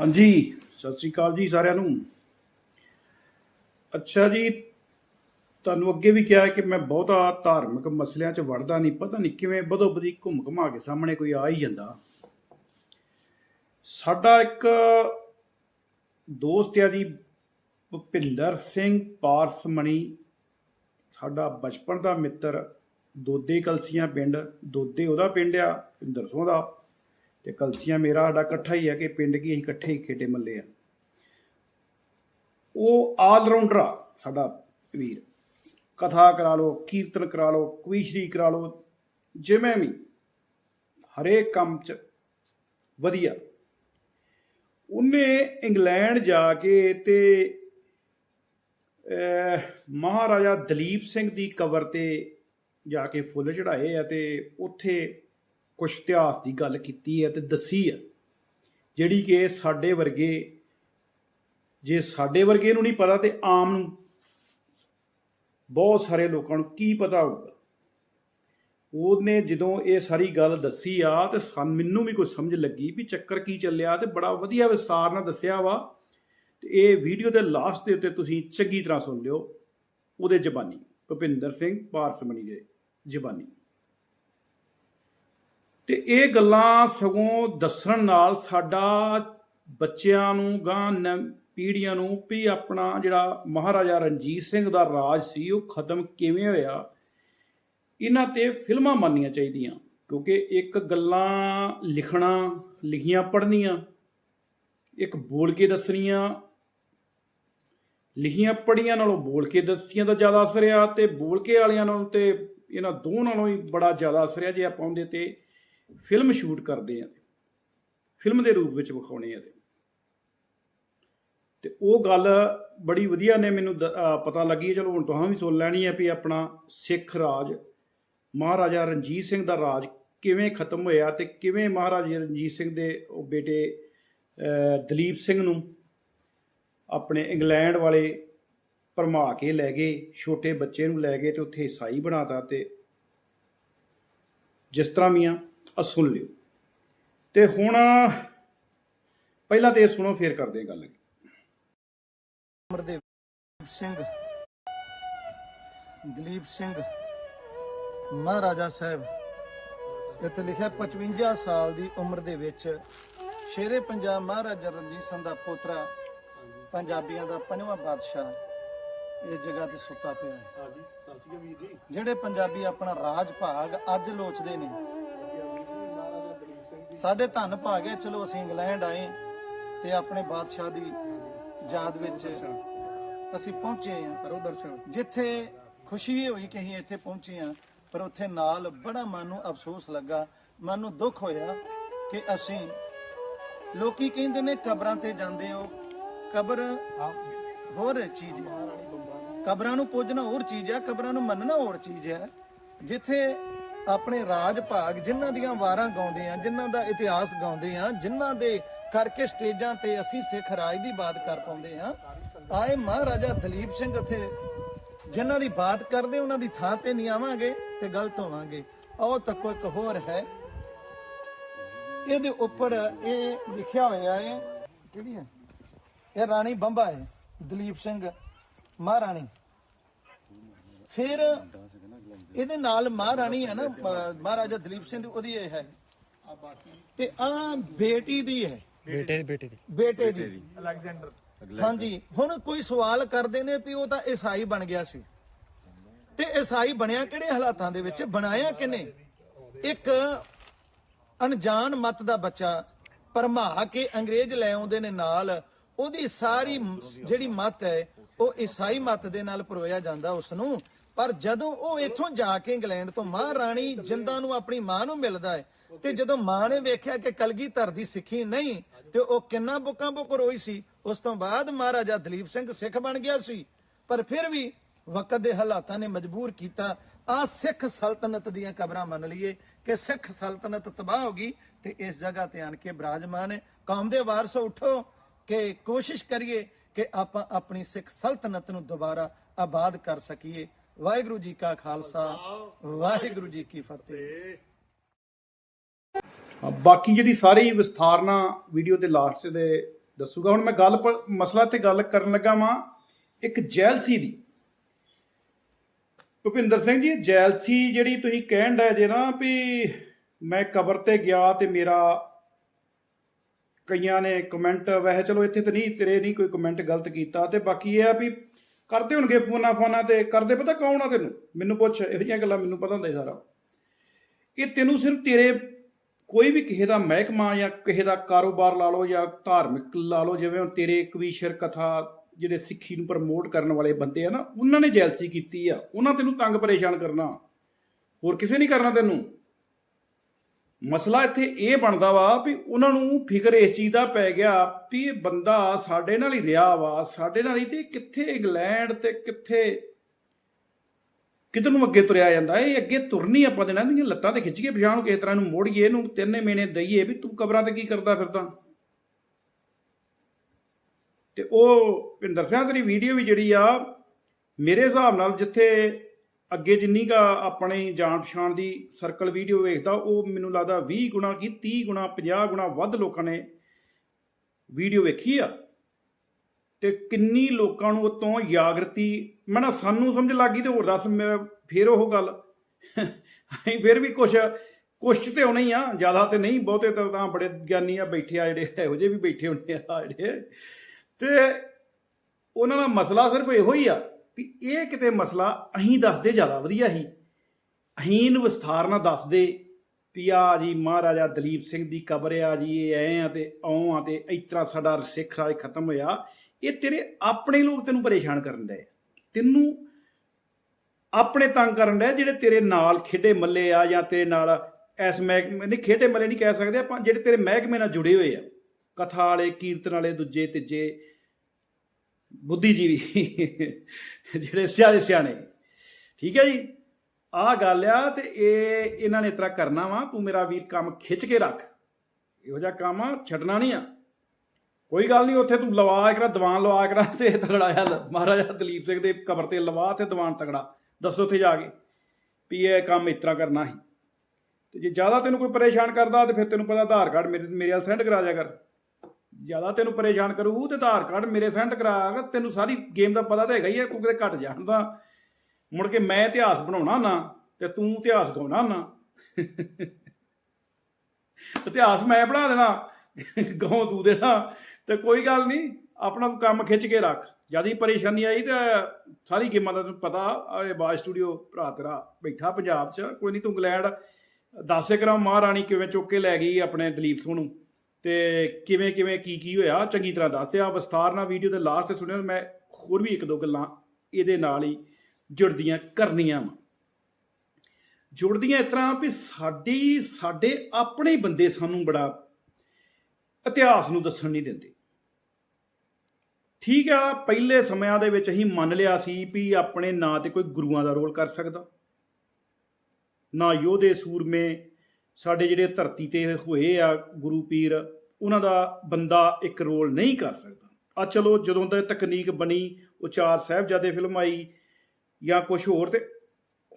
ਹਾਂਜੀ, ਸਤਿ ਸ੍ਰੀ ਅਕਾਲ ਜੀ ਸਾਰਿਆਂ ਨੂੰ। ਅੱਛਾ ਜੀ, ਤੁਹਾਨੂੰ ਅੱਗੇ ਵੀ ਕਿਹਾ ਕਿ ਮੈਂ ਬਹੁਤਾ ਧਾਰਮਿਕ ਮਸਲਿਆਂ 'ਚ ਵੜਦਾ ਨਹੀਂ, ਪਤਾ ਨਹੀਂ ਕਿਵੇਂ ਬਦੋ ਬਦੀ ਘੁੰਮ ਘੁਮਾ ਕੇ ਸਾਹਮਣੇ ਕੋਈ ਆ ਹੀ ਜਾਂਦਾ। ਸਾਡਾ ਇੱਕ ਦੋਸਤ ਆ ਜੀ, ਭੁਪਿੰਦਰ ਸਿੰਘ ਪਾਰਸਮਣੀ। ਸਾਡਾ ਬਚਪਨ ਦਾ ਮਿੱਤਰ, ਦੋਦੇ ਕਲਸੀਆਂ ਪਿੰਡ, ਦੋਦੇ ਉਹਦਾ ਪਿੰਡ ਆ ਭਿੰਦਰ ਸਿੰਘ ਦਾ। ਤੇ ਕਲਸੀਆਂ ਮੇਰਾ ਸਾਡਾ ਇਕੱਠਾ ਹੀ ਹੈ ਕਿ ਪਿੰਡ ਕੀ ਅਸੀਂ ਇਕੱਠੇ ਹੀ ਖੇਡੇ ਮੱਲੇ ਆ। ਉਹ ਆਲ ਰਾਊਂਡਰ ਆ ਸਾਡਾ ਵੀਰ। ਕਥਾ ਕਰਾ ਲਓ, ਕੀਰਤਨ ਕਰਾ ਲਓ, ਕਵੀਸ਼ਰੀ ਕਰਾ ਲਓ, ਜਿਵੇਂ ਵੀ। ਹਰੇਕ ਕੰਮ 'ਚ ਵਧੀਆ। ਉਹਨੇ ਇੰਗਲੈਂਡ ਜਾ ਕੇ ਤੇ ਮਹਾਰਾਜਾ ਦਲੀਪ ਸਿੰਘ ਦੀ ਕਬਰ ਤੇ ਜਾ ਕੇ ਫੁੱਲ ਚੜਾਏ ਆ ਤੇ ਉੱਥੇ ਕੁਝ ਇਤਿਹਾਸ ਦੀ ਗੱਲ ਕੀਤੀ ਹੈ ਤੇ ਦੱਸੀ ਆ ਜਿਹੜੀ ਕਿ ਸਾਡੇ ਵਰਗੇ, ਜੇ ਸਾਡੇ ਵਰਗੇ ਨੂੰ ਨਹੀਂ ਪਤਾ ਤੇ ਆਮ ਨੂੰ ਬਹੁਤ ਸਾਰੇ ਲੋਕਾਂ ਨੂੰ ਕੀ ਪਤਾ ਹੋਊਗਾ। ਉਹਨੇ ਜਦੋਂ ਇਹ ਸਾਰੀ ਗੱਲ ਦੱਸੀ ਆ ਤੇ ਸਨ ਮੈਨੂੰ ਵੀ ਕੋਈ ਸਮਝ ਲੱਗੀ ਵੀ ਚੱਕਰ ਕੀ ਚੱਲਿਆ ਤੇ ਬੜਾ ਵਧੀਆ ਵਿਸਤਾਰ ਨਾਲ ਦੱਸਿਆ ਵਾ। ਤੇ ਇਹ ਵੀਡੀਓ ਦੇ ਲਾਸਟ ਦੇ ਉੱਤੇ ਤੁਸੀਂ ਚੰਗੀ ਤਰ੍ਹਾਂ ਸੁਣ ਲਿਓ। ਉਹਦੇ ਜ਼ਬਾਨੀ, ਭੁਪਿੰਦਰ ਸਿੰਘ ਪਾਰਸਮਣੀ ਦੇ ਜ਼ਬਾਨੀ। ਤੇ ਇਹ ਗੱਲਾਂ ਸਗੋਂ ਦੱਸਣ ਨਾਲ ਸਾਡਾ ਬੱਚਿਆਂ ਨੂੰ ਗਾਂ ਨ- ਪੀੜ੍ਹੀਆਂ ਨੂੰ ਵੀ ਆਪਣਾ ਜਿਹੜਾ ਮਹਾਰਾਜਾ ਰਣਜੀਤ ਸਿੰਘ ਦਾ ਰਾਜ ਸੀ, ਉਹ ਖਤਮ ਕਿਵੇਂ ਹੋਇਆ? ਇਹਨਾਂ ਤੇ ਫਿਲਮਾਂ ਬਣਨੀਆਂ ਚਾਹੀਦੀਆਂ, ਕਿਉਂਕਿ ਇੱਕ ਗੱਲਾਂ ਲਿਖਣਾ, ਲਿਖੀਆਂ ਪੜ੍ਹਨੀਆਂ, ਇੱਕ ਬੋਲ ਕੇ ਦੱਸਣੀਆਂ, ਲਿਖੀਆਂ ਪੜ੍ਹੀਆਂ ਨਾਲੋਂ ਬੋਲ ਕੇ ਦੱਸੀਆਂ ਦਾ ਜ਼ਿਆਦਾ ਅਸਰ ਆ ਤੇ ਬੋਲ ਕੇ ਵਾਲਿਆਂ ਨਾਲੋਂ ਤੇ ਇਹਨਾਂ ਦੋਵਾਂ ਨਾਲੋਂ ਹੀ ਬੜਾ ਜ਼ਿਆਦਾ ਅਸਰ ਆ ਜੇ ਆਪਾਂ ਉਹਦੇ ਤੇ ਫਿਲਮ ਸ਼ੂਟ ਕਰਦੇ ਆ ਫਿਲਮ ਦੇ ਰੂਪ ਵਿੱਚ ਵਿਖਾਉਣੇ ਆ ਤੇ ਉਹ ਗੱਲ ਬੜੀ ਵਧੀਆ ਨੇ ਮੈਨੂੰ ਦ- ਪਤਾ ਲੱਗੀ ਚਲੋ ਹੁਣ ਤੁਹਾਨੂੰ ਵੀ ਸੁਣ ਲੈਣੀ ਹੈ ਵੀ ਆਪਣਾ ਸਿੱਖ ਰਾਜ, ਮਹਾਰਾਜਾ ਰਣਜੀਤ ਸਿੰਘ ਦਾ ਰਾਜ ਕਿਵੇਂ ਖਤਮ ਹੋਇਆ ਤੇ ਕਿਵੇਂ ਮਹਾਰਾਜਾ ਰਣਜੀਤ ਸਿੰਘ ਦੇ ਉਹ ਬੇਟੇ ਦਲੀਪ ਸਿੰਘ ਨੂੰ ਆਪਣੇ ਇੰਗਲੈਂਡ ਵਾਲੇ ਭਰਮਾ ਕੇ ਲੈ ਗਏ, ਛੋਟੇ ਬੱਚੇ ਨੂੰ ਲੈ ਗਏ ਤੇ ਉੱਥੇ ਈਸਾਈ ਬਣਾਤਾ ਤੇ ਜਿਸ ਤਰ੍ਹਾਂ ਵੀ ਆ ਸੁਣ ਲਿਓ। ਤੇ ਹੁਣ ਪਹਿਲਾਂ ਤੇ ਇਹ ਸੁਣੋ ਫੇਰ ਕਰਦੇ ਗੱਲ ਅਮਰਦੇਵ ਸਿੰਘ ਦਲੀਪ ਸਿੰਘ ਮਹਾਰਾਜਾ ਸਾਹਿਬ ਇੱਥੇ ਲਿਖਿਆ 55 ਸਾਲ ਦੀ ਉਮਰ ਦੇ ਵਿੱਚ ਸ਼ੇਰੇ ਪੰਜਾਬ ਮਹਾਰਾਜਾ ਰਣਜੀਤ ਸਿੰਘ ਦਾ ਪੋਤਰਾ ਪੰਜਾਬੀਆਂ ਦਾ ਪੰਜਵਾਂ ਬਾਦਸ਼ਾਹ ਇਹ ਜਗ੍ਹਾ ਤੇ ਸੁੱਤਾ ਪਿਆ ਹੈ। ਹਾਂਜੀ ਸਤਿ ਸ਼੍ਰੀ ਅਕਾਲ ਵੀਰ ਜੀ। ਜਿਹੜੇ ਪੰਜਾਬੀ ਆਪਣਾ ਰਾਜ ਭਾਗ ਅੱਜ ਲੋਚਦੇ ਨੇ ਸਾਡੇ ਧੰਨ ਭਾਗ ਚਲੋ ਅਸੀਂ ਇੰਗਲੈਂਡ ਆਏ ਤੇ ਆਪਣੇ ਬਾਦਸ਼ਾਹ ਦੀ ਯਾਦ ਵਿੱਚ ਅਸੀਂ ਪਹੁੰਚੇ ਹਾਂ। ਕਰੋ ਦਰਸ਼ਨ ਜਿੱਥੇ ਖੁਸ਼ੀ ਹੋਈ ਕਿ ਅਸੀਂ ਇੱਥੇ ਪਹੁੰਚੇ ਹਾਂ ਪਰ ਉੱਥੇ ਨਾਲ ਬੜਾ ਮਨ ਨੂੰ ਅਫਸੋਸ ਲੱਗਾ ਮਨ ਨੂੰ ਦੁੱਖ ਹੋਇਆ ਕਿ ਅਸੀਂ ਲੋਕੀ ਕਹਿੰਦੇ ਨੇ ਕਬਰਾਂ ਤੇ ਜਾਂਦੇ ਹੋ ਕਬਰ ਹੋਰ ਚੀਜ਼ ਹੈ। ਕਬਰਾਂ ਨੂੰ ਪੁੱਜਣਾ ਹੋਰ ਚੀਜ਼ ਹੈ ਕਬਰਾਂ ਨੂੰ ਮੰਨਣਾ ਹੋਰ ਚੀਜ਼ ਹੈ। ਜਿੱਥੇ ਆਪਣੇ ਰਾਜ ਭਾਗ ਜਿਨ੍ਹਾਂ ਦੀਆਂ ਵਾਰਾਂ ਗਾਉਂਦੇ ਆ ਜਿਨ੍ਹਾਂ ਦਾ ਇਤਿਹਾਸ ਗਾਉਂਦੇ ਆ ਜਿਨ੍ਹਾਂ ਦੇ ਕਰਕੇ ਸਟੇਜਾਂ ਤੇ ਅਸੀਂ ਸਿੱਖ ਰਾਜ ਦੀ ਬਾਤ ਕਰ ਪਾਉਂਦੇ ਆ ਆਏ ਮਹਾਰਾਜਾ ਦਲੀਪ ਸਿੰਘ ਉੱਥੇ, ਜਿਨ੍ਹਾਂ ਦੀ ਬਾਤ ਕਰਦੇ ਉਹਨਾਂ ਦੀ ਥਾਂ ਤੇ ਨਹੀਂ ਆਵਾਂਗੇ ਤੇ ਗਲਤ ਹੋਵਾਂਗੇ। ਆਓ ਤੱਕੋ ਇੱਕ ਹੋਰ ਹੈ। ਇਹਦੇ ਉੱਪਰ ਇਹ ਲਿਖਿਆ ਹੋਇਆ ਹੈ, ਕਿਹੜੀ ਹੈ? ਇਹ ਰਾਣੀ ਬੰਬਾ ਹੈ, ਦਲੀਪ ਸਿੰਘ, ਮਹਾਰਾਣੀ। ਫਿਰ ਇਹਦੇ ਨਾਲ ਮਹਾਰਾਣੀ ਹੈ ਨਾ ਮਹਾਰਾਜਾ ਦਲੀਪ ਸਿੰਘ ਦੀ ਉਹਦੀ ਇਹ ਹੈ। ਆ ਬਾਕੀ ਤੇ ਆ ਬੇਟੀ ਦੀ ਹੈ। ਬੇਟੇ ਦੀ ਬੇਟੇ ਦੀ। ਬੇਟੇ ਦੀ। ਹਾਂਜੀ ਹੁਣ ਕੋਈ ਸਵਾਲ ਕਰਦੇ ਨੇ ਵੀ ਉਹ ਤਾਂ ਈਸਾਈ ਬਣ ਗਿਆ ਸੀ। ਤੇ ਈਸਾਈ ਬਣਿਆ ਕਿਹੜੇ ਹਾਲਾਤਾਂ ਦੇ ਵਿੱਚ? ਬਣਾਇਆ ਕਿਨੇ ਇੱਕ ਅਣਜਾਣ ਮਤ ਦਾ ਬੱਚਾ ਪਰਮਾ ਕੇ ਅੰਗਰੇਜ਼ ਲੈ ਆਉਂਦੇ ਨੇ ਨਾਲ। ਉਹਦੀ ਸਾਰੀ ਜਿਹੜੀ ਮਤ ਹੈ ਉਹ ਈਸਾਈ ਮਤ ਦੇ ਨਾਲ ਪਰੋਇਆ ਜਾਂਦਾ ਉਸ ਨੂੰ। ਪਰ ਜਦੋਂ ਉਹ ਇੱਥੋਂ ਜਾ ਕੇ ਇੰਗਲੈਂਡ ਤੋਂ ਮਹਾਰਾਣੀ ਜਿੰਦਾ ਨੂੰ ਆਪਣੀ ਮਾਂ ਨੂੰ ਮਿਲਦਾ ਹੈ ਤੇ ਜਦੋਂ ਮਾਂ ਨੇ ਵੇਖਿਆ ਕਿ ਕਲਗੀਧਰ ਦੀ ਸਿੱਖੀ ਨਹੀਂ, ਤੇ ਉਹ ਕਿੰਨਾ ਬੁੱਕਾਂ ਬੁੱਕ ਰੋਈ ਸੀ, ਉਸ ਤੋਂ ਬਾਅਦ ਮਹਾਰਾਜਾ ਦਲੀਪ ਸਿੰਘ ਸਿੱਖ ਬਣ ਗਿਆ ਸੀ। ਪਰ ਫਿਰ ਵੀ ਵਕਤ ਦੇ ਹਾਲਾਤਾਂ ਨੇ ਮਜਬੂਰ ਕੀਤਾ, ਆ ਸਿੱਖ ਸਲਤਨਤ ਦੀਆਂ ਕਬਰਾਂ ਮੰਨ ਲਈਏ ਕਿ ਸਿੱਖ ਸਲਤਨਤ ਤਬਾਹ ਹੋ ਗਈ, ਤੇ ਇਸ ਜਗ੍ਹਾ ਤੇ ਆਣ ਕੇ ਬਰਾਜਮਾਨ ਹੈ ਕੌਮ ਦੇ ਵਾਰਸ ਉਠੋ ਕਿ ਕੋਸ਼ਿਸ਼ ਕਰੀਏ ਕਿ ਆਪਾਂ ਆਪਣੀ ਸਿੱਖ ਸਲਤਨਤ ਨੂੰ ਦੁਬਾਰਾ ਆਬਾਦ ਕਰ ਸਕੀਏ। ਵਾਹਿਗੁਰੂ ਜੀ ਕਾ ਖਾਲਸਾ ਵਾਹਿਗੁਰੂ ਜੀ ਕੀ ਫਤਿਹ। ਬਾਕੀ ਜਿਹੜੀ ਸਾਰੀ ਵਿਸਥਾਰਨਾ ਵੀਡੀਓ ਦੇ ਲਾਸਟ ਦੇ ਦੱਸੂਗਾ। ਹੁਣ ਮੈਂ ਗੱਲ ਮਸਲਾ ਤੇ ਗੱਲ ਕਰਨ ਲੱਗਾ ਵਾਂ ਇੱਕ ਜੈਲਸੀ ਦੀ। ਭੁਪਿੰਦਰ ਸਿੰਘ ਜੀ ਜੈਲਸੀ ਜਿਹੜੀ ਤੁਸੀਂ ਕਹਿਣ ਡਏ ਜੇ ਨਾ ਵੀ ਮੈਂ ਕਬਰ ਤੇ ਗਿਆ ਤੇ ਮੇਰਾ ਕਈਆਂ ਨੇ ਕਮੈਂਟ ਵੈਸੇ ਚਲੋ ਇੱਥੇ ਤੇ ਨਹੀਂ ਤੇਰੇ ਨਹੀਂ ਕੋਈ ਕਮੈਂਟ ਗਲਤ ਕੀਤਾ। ਤੇ ਬਾਕੀ ਇਹ ਆ ਵੀ ਕਰਦੇ ਹੋਣਗੇ ਫੋਨਾਂ ਫਾਨਾਂ ਤੇ, ਕਰਦੇ ਪਤਾ ਕੌਣ ਆ ਤੈਨੂੰ? ਮੈਨੂੰ ਪੁੱਛ, ਇਹੋ ਜਿਹੀਆਂ ਗੱਲਾਂ ਮੈਨੂੰ ਪਤਾ ਹੁੰਦਾ ਸਾਰਾ। ਇਹ ਤੈਨੂੰ ਸਿਰਫ ਤੇਰੇ ਕੋਈ ਵੀ ਕਿਸੇ ਦਾ ਮਹਿਕਮਾ ਜਾਂ ਕਿਸੇ ਦਾ ਕਾਰੋਬਾਰ ਲਾ ਲਓ ਜਾਂ ਧਾਰਮਿਕ ਲਾ ਲਓ, ਜਿਵੇਂ ਹੁਣ ਤੇਰੇ ਕਵੀਸ਼ਰ ਕਥਾ ਜਿਹੜੇ ਸਿੱਖੀ ਨੂੰ ਪ੍ਰਮੋਟ ਕਰਨ ਵਾਲੇ ਬੰਦੇ ਆ ਨਾ, ਉਹਨਾਂ ਨੇ ਜੈਲਸੀ ਕੀਤੀ ਆ। ਉਹਨਾਂ ਤੈਨੂੰ ਤੰਗ ਪਰੇਸ਼ਾਨ ਕਰਨਾ। ਹੋਰ ਕਿਸੇ ਨਹੀਂ ਕਰਨਾ ਤੈਨੂੰ। ਮਸਲਾ ਇੱਥੇ ਇਹ ਬਣਦਾ ਵਾ ਵੀ ਉਹਨਾਂ ਨੂੰ ਫਿਕਰ ਇਸ ਚੀਜ਼ ਦਾ ਪੈ ਗਿਆ ਵੀ ਇਹ ਬੰਦਾ ਸਾਡੇ ਨਾਲ ਹੀ ਰਿਹਾ ਵਾ, ਸਾਡੇ ਨਾਲ ਹੀ ਤੇ ਕਿੱਥੇ ਇੰਗਲੈਂਡ ਤੇ ਕਿੱਥੇ ਕਿਤੇ ਨੂੰ ਅੱਗੇ ਤੁਰਿਆ ਜਾਂਦਾ? ਇਹ ਅੱਗੇ ਤੁਰਨੀ ਆਪਾਂ ਦੇਣਾ ਦੀਆਂ ਲੱਤਾਂ ਤੇ ਖਿੱਚ ਕੇ ਪਛਾਣ ਨੂੰ ਕਿਸੇ ਤਰ੍ਹਾਂ ਨੂੰ ਮੋੜੀਏ, ਇਹਨੂੰ ਤਿੰਨੇ ਮਹੀਨੇ ਦਈਏ ਵੀ ਤੂੰ ਕਬਰਾਂ ਤੇ ਕੀ ਕਰਦਾ ਫਿਰਦਾ? ਤੇ ਉਹ ਭਿੰਦਰ ਸਿੰਘ ਤੇਰੀ ਵੀਡੀਓ ਵੀ ਜਿਹੜੀ ਆ, ਮੇਰੇ ਹਿਸਾਬ ਨਾਲ ਜਿੱਥੇ ਅੱਗੇ ਜਿੰਨੀ ਕਾ ਆਪਣੇ ਜਾਣ ਪਛਾਣ ਦੀ ਸਰਕਲ ਵੀਡੀਓ ਵੇਖਦਾ, ਉਹ ਮੈਨੂੰ ਲੱਗਦਾ 20 ਗੁਣਾ ਕੀ 30 ਗੁਣਾ 50 ਗੁਣਾ ਵੱਧ ਲੋਕਾਂ ਨੇ ਵੀਡੀਓ ਵੇਖੀ ਆ। ਤੇ ਕਿੰਨੀ ਲੋਕਾਂ ਨੂੰ ਉਤੋਂ ਜਾਗਰਤੀ, ਮੈਂ ਨਾ ਸਾਨੂੰ ਸਮਝ ਲੱਗੀ ਤੇ ਹੋਰ ਦੱਸ, ਮੈਂ ਫੇਰ ਉਹ ਗੱਲ। ਅਸੀਂ ਫਿਰ ਵੀ ਕੁਛ ਕੁਛ ਤੇ ਹੋਣਾ ਹੀ ਆ, ਜ਼ਿਆਦਾ ਤੇ ਨਹੀਂ, ਬਹੁਤੇ ਤਾਂ ਤਾਂ ਬੜੇ ਗਿਆਨੀ ਆ ਬੈਠੇ ਆ ਜਿਹੜੇ, ਇਹੋ ਜਿਹੇ ਵੀ ਬੈਠੇ ਹੁੰਦੇ ਆ ਜਿਹੜੇ। ਤੇ ਉਹਨਾਂ ਦਾ ਮਸਲਾ ਸਿਰਫ ਇਹੋ ਹੀ ਆ ਵੀ ਇਹ ਕਿਤੇ ਮਸਲਾ ਅਹੀਂ ਦੱਸਦੇ ਜ਼ਿਆਦਾ ਵਧੀਆ ਸੀ। ਅਹੀਂ ਇਹਨੂੰ ਵਿਸਥਾਰ ਨਾਲ ਦੱਸਦੇ ਵੀ ਆ ਜੀ ਮਹਾਰਾਜਾ ਦਲੀਪ ਸਿੰਘ ਦੀ ਕਬਰ ਆ ਜੀ, ਇਹ ਐ ਆ ਤੇ ਔਂ ਆ ਤੇ ਇਸ ਤਰ੍ਹਾਂ ਸਾਡਾ ਸਿੱਖ ਰਾਜ ਖਤਮ ਹੋਇਆ। ਇਹ ਤੇਰੇ ਆਪਣੇ ਲੋਕ ਤੈਨੂੰ ਪਰੇਸ਼ਾਨ ਕਰਨ ਡਏ ਤੈਨੂੰ ਆਪਣੇ ਤੰਗ ਕਰਨ ਡਏ ਜਿਹੜੇ ਤੇਰੇ ਨਾਲ ਖੇਡੇ ਮੱਲੇ ਆ ਜਾਂ ਤੇਰੇ ਨਾਲ ਐਸ ਮਹਿਕਮੇ ਨਹੀਂ, ਖੇਡੇ ਮੱਲੇ ਨਹੀਂ ਕਹਿ ਸਕਦੇ ਆਪਾਂ, ਜਿਹੜੇ ਤੇਰੇ ਮਹਿਕਮੇ ਨਾਲ ਜੁੜੇ ਹੋਏ ਆ। ਕਥਾ ਵਾਲੇ, ਕੀਰਤਨ ਵਾਲੇ, ਦੂਜੇ, ਤੀਜੇ ਬੁੱਧੀਜੀਵੀ ਜਿਹੜੇ ਸਿਆਣੇ ਸਿਆਣੇ। ਠੀਕ ਹੈ ਜੀ? ਆਹ ਗੱਲ ਆ ਤੇ ਇਹ ਇਹਨਾਂ ਨੇ ਇਸ ਤਰ੍ਹਾਂ ਕਰਨਾ ਵਾ ਤੂੰ ਮੇਰਾ ਵੀਰ ਕੰਮ ਖਿੱਚ ਕੇ ਰੱਖ। ਇਹੋ ਜਿਹਾ ਕੰਮ ਆ, ਛੱਡਣਾ ਨਹੀਂ ਆ। ਕੋਈ ਗੱਲ ਨਹੀਂ ਉੱਥੇ ਤੂੰ ਲਵਾ ਕਰਾ ਦੀਵਾਨ ਲਵਾ ਕਰਾ ਤੇ ਤਗੜਾ ਆ ਮਹਾਰਾਜਾ ਦਲੀਪ ਸਿੰਘ ਦੇ ਕਬਰ ਤੇ ਲਵਾ ਤੇ ਦੀਵਾਨ ਤਗੜਾ। ਦੱਸੋ ਉੱਥੇ ਜਾ ਕੇ ਵੀ ਇਹ ਕੰਮ ਇਸ ਕਰਨਾ ਸੀ। ਤੇ ਜੇ ਜ਼ਿਆਦਾ ਤੈਨੂੰ ਕੋਈ ਪਰੇਸ਼ਾਨ ਕਰਦਾ ਤੇ ਫਿਰ ਤੈਨੂੰ ਪਤਾ ਆਧਾਰ ਕਾਰਡ ਮੇਰੇ ਮੇਰੇ ਨਾਲ ਸੈਂਡ ਕਰਾ ਦਿਆ ਕਰ। ਜ਼ਿਆਦਾ ਤੈਨੂੰ ਪਰੇਸ਼ਾਨ ਕਰੂ ਤੇ ਆਧਾਰ ਕਾਰਡ ਮੇਰੇ ਸੈਂਡ ਕਰਾ ਤੈਨੂੰ ਸਾਰੀ ਗੇਮ ਦਾ ਪਤਾ ਤਾਂ ਹੈਗਾ ਹੀ ਹੈ ਤੂੰ ਕਿਤੇ ਘਟ ਜਾਣਦਾ ਮੁੜ ਕੇ ਮੈਂ ਇਤਿਹਾਸ ਬਣਾਉਣਾ ਨਾ, ਤੇ ਤੂੰ ਇਤਿਹਾਸ ਗਾਉਣਾ ਨਾ। ਇਤਿਹਾਸ ਮੈਂ ਬਣਾ ਦੇਣਾ, ਗਾਉਂ ਤੂੰ ਦੇਣਾ ਤੇ ਕੋਈ ਗੱਲ ਨਹੀਂ, ਆਪਣਾ ਕੰਮ ਖਿੱਚ ਕੇ ਰੱਖ। ਜਿਆਦੀ ਪਰੇਸ਼ਾਨੀ ਆਈ ਤੇ ਸਾਰੀ ਗੇਮਾਂ ਦਾ ਤੈਨੂੰ ਪਤਾ ਇਹ ਬਾਜ ਸਟੂਡੀਓ ਭਰਾ ਤੇਰਾ ਬੈਠਾ ਪੰਜਾਬ 'ਚ, ਕੋਈ ਨਹੀਂ ਤੂੰ ਇੰਗਲੈਂਡ, ਦੱਸੇ ਕਰਾਂ ਮਹਾਰਾਣੀ ਕਿਵੇਂ ਚੁੱਕ ਕੇ ਲੈ ਗਈ ਆਪਣੇ ਦਲੀਪ ਸਿੰਘ ਨੂੰ ਤੇ ਕਿਵੇਂ ਕਿਵੇਂ, ਕੀ ਕੀ ਹੋਇਆ? ਚੰਗੀ ਤਰ੍ਹਾਂ ਦੱਸ ਤੇ ਆ ਵਿਸਥਾਰ ਨਾਲ ਵੀਡੀਓ ਦੇ ਲਾਸਟ ਤੇ ਸੁਣਿਓ ਮੈਂ ਹੋਰ ਵੀ ਇੱਕ ਦੋ ਗੱਲਾਂ ਇਹਦੇ ਨਾਲ ਹੀ ਜੁੜਦੀਆਂ ਕਰਨੀਆਂ ਵਾ। ਜੁੜਦੀਆਂ ਇਸ ਤਰ੍ਹਾਂ ਵੀ ਸਾਡੀ, ਸਾਡੇ ਆਪਣੇ ਬੰਦੇ ਸਾਨੂੰ ਬੜਾ ਇਤਿਹਾਸ ਨੂੰ ਦੱਸਣ ਨਹੀਂ ਦਿੰਦੇ। ਠੀਕ ਆ, ਪਹਿਲੇ ਸਮਿਆਂ ਦੇ ਵਿੱਚ ਅਸੀਂ ਮੰਨ ਲਿਆ ਸੀ ਵੀ ਆਪਣੇ ਨਾਂ ਤੇ ਕੋਈ ਗੁਰੂਆਂ ਦਾ ਰੋਲ ਕਰ ਸਕਦਾ। ਨਾ ਯੋਧੇ, ਸੂਰਮੇ ਸਾਡੇ ਜਿਹੜੇ ਧਰਤੀ ਤੇ ਹੋਏ ਆ ਗੁਰੂ ਪੀਰ, ਉਹਨਾਂ ਦਾ ਬੰਦਾ ਇੱਕ ਰੋਲ ਨਹੀਂ ਕਰ ਸਕਦਾ। ਆ ਚਲੋ ਜਦੋਂ ਦਾ ਤਕਨੀਕ ਬਣੀ ਉਹ ਚਾਰ ਸਾਹਿਬਜ਼ਾਦੇ ਫਿਲਮ ਆਈ ਜਾਂ ਕੁਝ ਹੋਰ ਤੇ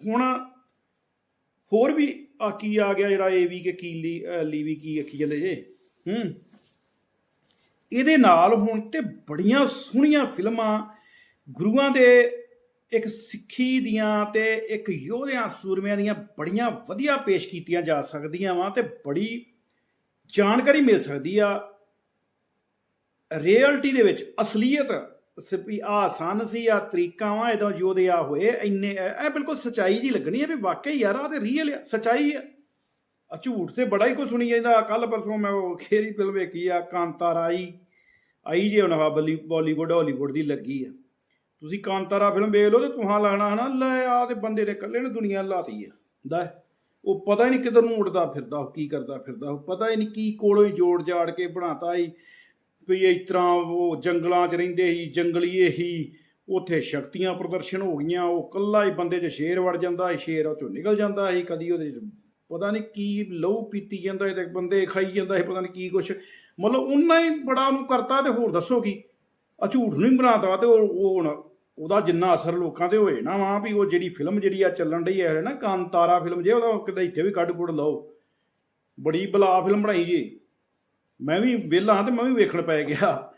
ਹੁਣ ਹੋਰ ਵੀ ਆ ਕੀ ਆ ਗਿਆ ਜਿਹੜਾ ਇਹ ਵੀ ਕਿ ਕੀਲੀ ਲੀਵੀ ਕੀ ਆਖੀ ਜਾਂਦੇ ਜੇ? ਹੂੰ। ਇਹਦੇ ਨਾਲ ਹੁਣ ਤੇ ਬੜੀਆਂ ਸੋਹਣੀਆਂ ਫਿਲਮਾਂ ਗੁਰੂਆਂ ਦੇ ਇੱਕ ਸਿੱਖੀ ਦੀਆਂ ਤੇ ਇੱਕ ਯੋਧਿਆਂ ਸੂਰਮਿਆਂ ਦੀਆਂ ਬੜੀਆਂ ਵਧੀਆ ਪੇਸ਼ ਕੀਤੀਆਂ ਜਾ ਸਕਦੀਆਂ ਵਾ ਤੇ ਬੜੀ ਜਾਣਕਾਰੀ ਮਿਲ ਸਕਦੀ ਆ। ਰਿਐਲਿਟੀ ਦੇ ਵਿੱਚ ਅਸਲੀਅਤ ਵੀ ਆ ਆਸਾਨ ਸੀ ਆ ਤਰੀਕਾ ਵਾ ਇਦੋਂ ਯੋਧਿਆ ਹੋਏ, ਇੰਨੇ ਇਹ ਬਿਲਕੁਲ ਸਚਾਈ ਜੀ ਲੱਗਣੀ ਹੈ ਵੀ ਵਾਕਈ ਯਾਰ ਆ ਤੇ ਰੀਅਲ ਆ, ਸਚਾਈ ਆ। ਆ ਝੂਠ ਤੇ ਬੜਾ ਹੀ ਕੁਝ ਸੁਣੀ ਜਾਂਦਾ ਕੱਲ ਪਰਸੋਂ ਮੈਂ ਉਹ ਖੇਰੀ ਫਿਲਮ ਵੇਖੀ ਆ, ਕਾਂਤਾਰਾਈ, ਆਈ ਜੇ ਹੁਣ ਆਹ ਬਲੀ ਬਾਲੀਵੁੱਡ ਹਾਲੀਵੁੱਡ ਦੀ ਲੱਗੀ ਆ। ਤੁਸੀਂ ਕਾਂਤਾਰਾ ਫਿਲਮ ਵੇਖ ਲਓ ਤੇ ਤੁਹਾਂ ਲਾਣਾ ਹਨਾ, ਲੈ ਆ ਤੇ ਬੰਦੇ ਨੇ ਇਕੱਲੇ ਨੇ ਦੁਨੀਆ ਲਾਤੀ ਆ। ਦਾ ਉਹ ਪਤਾ ਹੀ ਨਹੀਂ ਕਿੱਧਰ ਨੂੰ ਉੱਡਦਾ ਫਿਰਦਾ, ਉਹ ਕੀ ਕਰਦਾ ਫਿਰਦਾ, ਉਹ ਪਤਾ ਹੀ ਨਹੀਂ ਕੀ ਕੋਲੋਂ ਹੀ ਜੋੜ ਜਾੜ ਕੇ ਬਣਾਤਾ ਹੀ ਵੀ ਇਸ ਤਰ੍ਹਾਂ ਉਹ ਜੰਗਲਾਂ 'ਚ ਰਹਿੰਦੇ ਸੀ ਜੰਗਲੀਏ ਹੀ ਉੱਥੇ ਸ਼ਕਤੀਆਂ ਪ੍ਰਦਰਸ਼ਨ ਹੋ ਗਈਆਂ, ਉਹ ਕੱਲਾ ਹੀ ਬੰਦੇ 'ਚ ਸ਼ੇਰ ਵੜ ਜਾਂਦਾ ਸੀ, ਸ਼ੇਰ ਉਹ ਚੋਂ ਨਿਕਲ ਜਾਂਦਾ ਸੀ, ਕਦੀ ਉਹਦੇ 'ਚ ਪਤਾ ਨਹੀਂ ਕੀ ਲਹੂ ਪੀਤੀ ਜਾਂਦਾ ਸੀ ਤੇ ਬੰਦੇ ਖਾਈ ਜਾਂਦਾ ਸੀ, ਪਤਾ ਨਹੀਂ ਕੀ ਕੁਛ। ਮਤਲਬ ਉਹਨਾਂ ਹੀ ਬੜਾ ਉਹਨੂੰ ਕਰਤਾ ਤੇ ਹੋਰ ਦੱਸੋ ਕੀ। ਆ ਝੂਠ ਨਹੀਂ ਬਣਾਤਾ ਤੇ ਉਹ ਉਹ ਹੁਣ ਉਹਦਾ ਜਿੰਨਾ ਅਸਰ ਲੋਕਾਂ ਤੇ ਹੋਏ ਨਾ ਵਾ ਵੀ ਉਹ ਜਿਹੜੀ ਫਿਲਮ ਜਿਹੜੀ ਆ ਚੱਲਣ ਡਈ ਹੈ ਨਾ ਕਾਂਤਾਰਾ ਫਿਲਮ ਜੇ ਉਹਦਾ ਕਿਤੇ ਇੱਥੇ ਵੀ ਕੱਢ ਕੁੜ ਲਓ। ਬੜੀ ਬਲਾ ਫਿਲਮ ਬਣਾਈ ਜੀ। ਮੈਂ ਵੀ ਵਿਹਲਾ ਹਾਂ ਤੇ ਮੈਂ ਵੀ ਵੇਖਣ ਪੈ ਗਿਆ।